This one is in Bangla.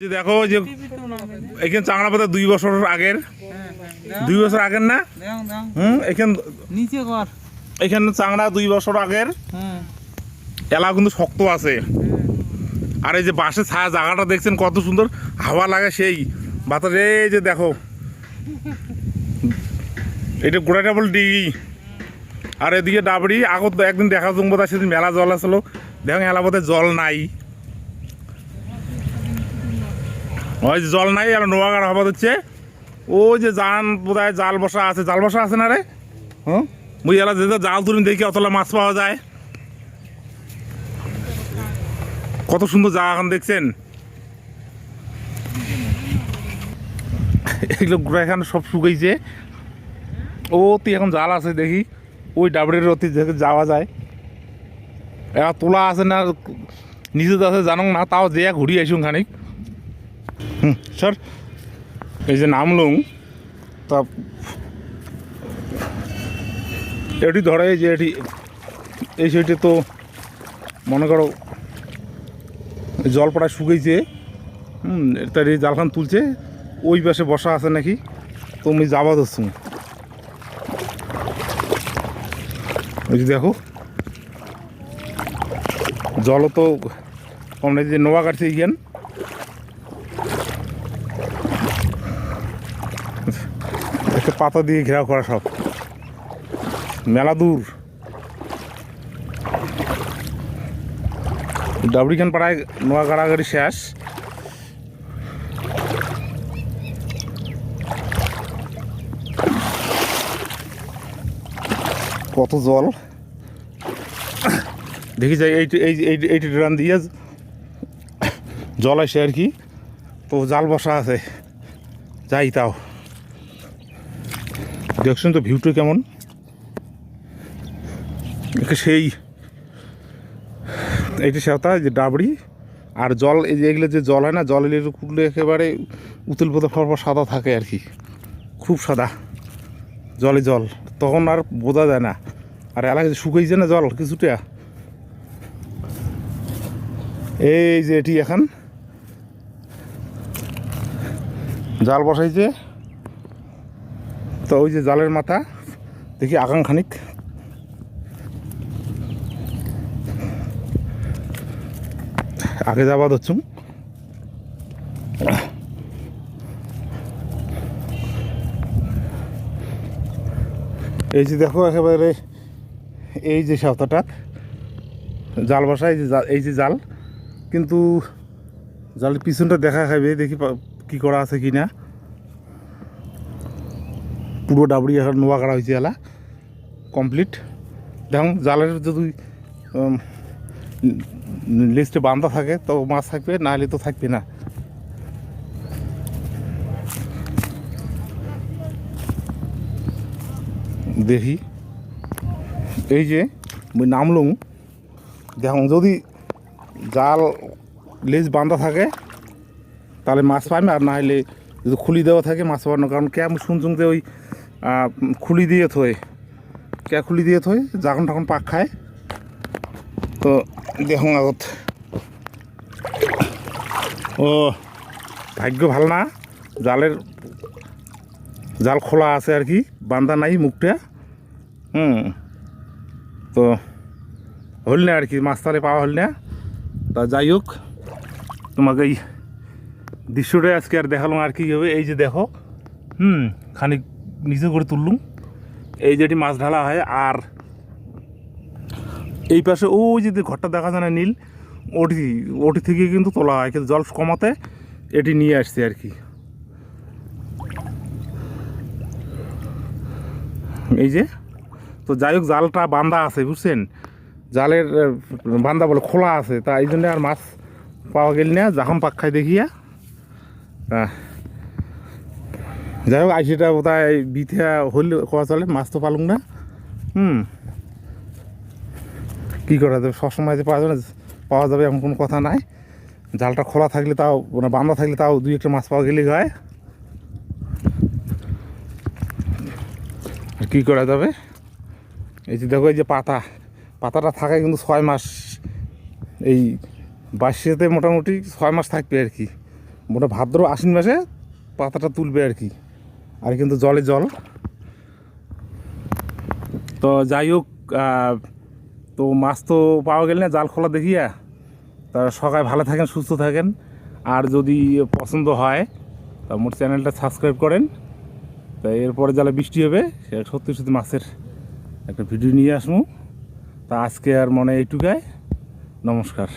যে দেখো যে এখানে চাংড়া পাতা দুই বছর আগের। দুই বছর আগের না? হুম এখান নিচে এখানে চাংড়া দুই বছর আগের। হ্যাঁ। এলা কিন্তু শক্ত আছে। আর এই যে বাসের ছায়া জায়গাটা দেখছেন কত সুন্দর? হাওয়া লাগে সেই। বাতাস এই যে দেখো। এটা গোড়া ডাবল ডিগ্রি আর এদিকে ডাবড়ি আগত একদিন দেখা জমবো তা সেদিন মেলা জল আসলো। দেখো এলাপথে জল নাই। ওই যে জল নাই, আর নোয়াগাড়া হবা হচ্ছে। ও যে জান বোধহয় জাল বসা আছে। জাল বসা আছে না রে? হ্যাঁ মুই এলা যে জাল তুলি দেখি অতলা মাছ পাওয়া যায়। কত সুন্দর জায়গা এখন দেখছেন। এগুলো গোড়া এখানে সব শুকাইছে। ও তুই এখন জাল আছে দেখি। ওই ডাবরের অতি যাওয়া যায়। এরা তোলা আছে না, নিজে আছে জানো না, তাও যে ঘুরি আসুন খানিক। হুম স্যার, এই যে নামলুম তা এটি ধরে যে এটি, এই সাইডে তো মনে করো জল শুকাইছে হুম, তার এই জালখান তুলছে, ওই পাশে বসা আছে নাকি, তো আমি যাবা ধরছুম ওই দেখো জল তো নাই যে নোয়া কাটছে ইখান একটা পাতা দিয়ে ঘেরাও করা সব। মেলা দূর। ডাবরিখান পাড়ায় নোয়া গাড়াগাড়ি শেষ। কত জল। দেখি যাই এই এই এই এইটি ড্রাম দিয়ে জল আসে আর কি। তো জাল বসা আছে। যাই তাও। দেখছেন তো ভিউটা কেমন? সেই এইটি সেওতা যে ডাবড়ি আর জল, এই যে এগুলো যে জল হয় না, জল এলে কুটলে একেবারে উতুল পোতা ফর সাদা থাকে আর কি। খুব সাদা, জলে জল। তখন আর বোঝা যায় না। আর এলাকা এলাকায় শুকাইছে না জল কিছুটা। এই যে এটি এখন। জাল বসাইছে। তো ওই যে জালের মাথা, দেখি খানিক। আগে যাবা হচ্ছুম এই যে দেখো একেবারে এই যে সাঁতারটা জাল বসা, এই যে এই যে জাল। কিন্তু জালের পিছনটা দেখা খাবে দেখি কি করা আছে কি না পুরো ডাবড়ি এখন নোয়া করা হয়েছে এলা। কমপ্লিট দেখুন, জালের যদি লিস্টে বান্ধা থাকে, তো মাছ থাকবে না হলে তো থাকবে না। দেখি। এই যে নামলুম। দেখুন, যদি জাল লেজ বাঁধা থাকে, তাহলে মাছ পাবে আর না হলে যদি খুলি দেওয়া থাকে, মাছ পাবে না। কারণ কে আমি শুনছুন যে ওই খুলি দিয়ে থই। কে খুলি দিয়ে থই? যখন তখন পাক খায়। তো দেখুন আগত। ও, ভাগ্য ভালো না। জালের জাল খোলা আছে আর কি। বান্ধা নাই মুখটা। হুম। তো হল না আর কি। মাছ তালে পাওয়া হল না। তা যাই হোক, তোমাকে এই দৃশ্যটাই আজকে আর দেখালাম আর কি হবে। এই যে দেখো। হুম, খানিক নিচে করে তুললুম। এই যেটি মাছ ঢালা হয়, আর এই পাশে ওই যে ঘরটা দেখা যায় না নীল, ওটি ওটি থেকে কিন্তু তোলা হয়, কিন্তু জল কমাতে এটি নিয়ে আসছে আর কি। এই যে, তো যাই হোক, জালটা বান্ধা আছে, বুঝছেন? জালের বান্ধা বলে খোলা আছে, তা এই জন্য আর মাছ পাওয়া গেল না। যখন পাক খাই দেখিয়া। তা যাই হোক, আইসিটা বোধহয় বিথা হইলে, কোয়া চলে? মাছ তো পালুক না? হুম। কী করা যাবে? সবসময় যে পাওয়া যাবে পাওয়া যাবে এমন কোনো কথা নাই। জালটা খোলা থাকলে তাও মানে বান্ধা থাকলে তাও দুই একটা মাছ পাওয়া গেলেই হয়। আর কী করা যাবে? এই যে দেখো, এই যে পাতা। পাতাটা থাকায় কিন্তু ছয় মাস, এই বাসিতে মোটামুটি ছয় মাস থাকবে আর কি। মোটা ভাদ্র আশ্বিন মাসে পাতাটা তুলবে আর কি। আর কিন্তু জলে জল। তো যাই হোক তো মাছ তো পাওয়া গেল না, জাল খোলা দেখিয়া। তা সবাই ভালো থাকেন, সুস্থ থাকেন। আর যদি পছন্দ হয়, তা মোট চ্যানেলটা সাবস্ক্রাইব করেন। তা এরপরে যারা বৃষ্টি হবে, সে সত্যি সত্যি মাছের একটা ভিডিও নিয়ে আসব তা আজকে আর মনে এইটুকায় নমস্কার।